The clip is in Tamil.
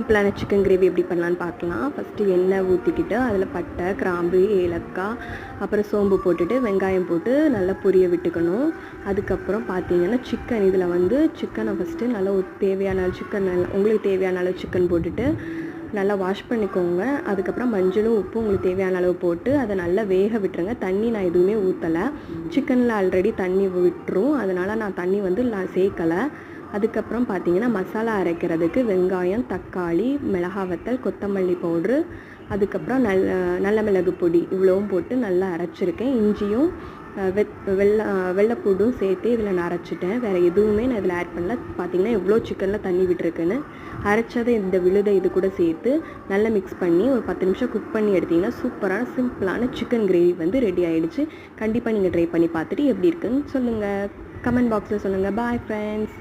சிம்பிளான சிக்கன் கிரேவி எப்படி பண்ணலான்னு பார்க்கலாம். ஃபஸ்ட்டு எண்ணெய் ஊற்றிக்கிட்டு அதில் பட்டை கிராம்பு ஏலக்காய் அப்புறம் சோம்பு போட்டுட்டு வெங்காயம் போட்டு நல்லா பொரிய விட்டுக்கணும். அதுக்கப்புறம் பார்த்தீங்கன்னா சிக்கன் இதில் வந்து சிக்கனை ஃபஸ்ட்டு நல்லா ஒரு தேவையான சிக்கன் நல்லா உங்களுக்கு தேவையான அளவு சிக்கன் போட்டுட்டு நல்லா வாஷ் பண்ணிக்கோங்க. அதுக்கப்புறம் மஞ்சளும் உப்பு உங்களுக்கு தேவையான அளவு போட்டு அதை நல்லா வேக விட்டுருங்க. தண்ணி நான் எதுவுமே ஊற்றலை சிக்கனில் ஆல்ரெடி தண்ணி விட்டுரும். அதனால் நான் தண்ணி வந்து நான் சேர்க்கலை. அதுக்கப்புறம் பார்த்தீங்கன்னா மசாலா அரைக்கிறதுக்கு வெங்காயம் தக்காளி மிளகா வத்தல் கொத்தமல்லி பவுட்ரு அதுக்கப்புறம் நல்ல நல்ல மிளகு பொடி இவ்வளவும் போட்டு நல்லா அரைச்சிருக்கேன். இஞ்சியும் அஹ், வெத் வெள்ளை வெள்ளைப்பூடும் சேர்த்து இதில் நான் அரைச்சிட்டேன். வேறு எதுவுமே நான் இதில் ஆட் பண்ணல. பார்த்தீங்கன்னா எவ்வளோ சிக்கனில் தண்ணி விட்டுருக்குன்னு. அரைச்சதை இந்த விழுதை இது கூட சேர்த்து நல்லா மிக்ஸ் பண்ணி ஒரு பத்து நிமிஷம் குக் பண்ணி எடுத்தீங்கன்னா சூப்பரான சிம்பிளான சிக்கன் கிரேவி வந்து ரெடி ஆகிடுச்சு கண்டிப்பாக நீங்கள் ட்ரை பண்ணி பார்த்துட்டு எப்படி இருக்குன்னு சொல்லுங்கள் கமெண்ட் பாக்ஸில் சொல்லுங்கள் பாய் ஃப்ரெண்ட்ஸ்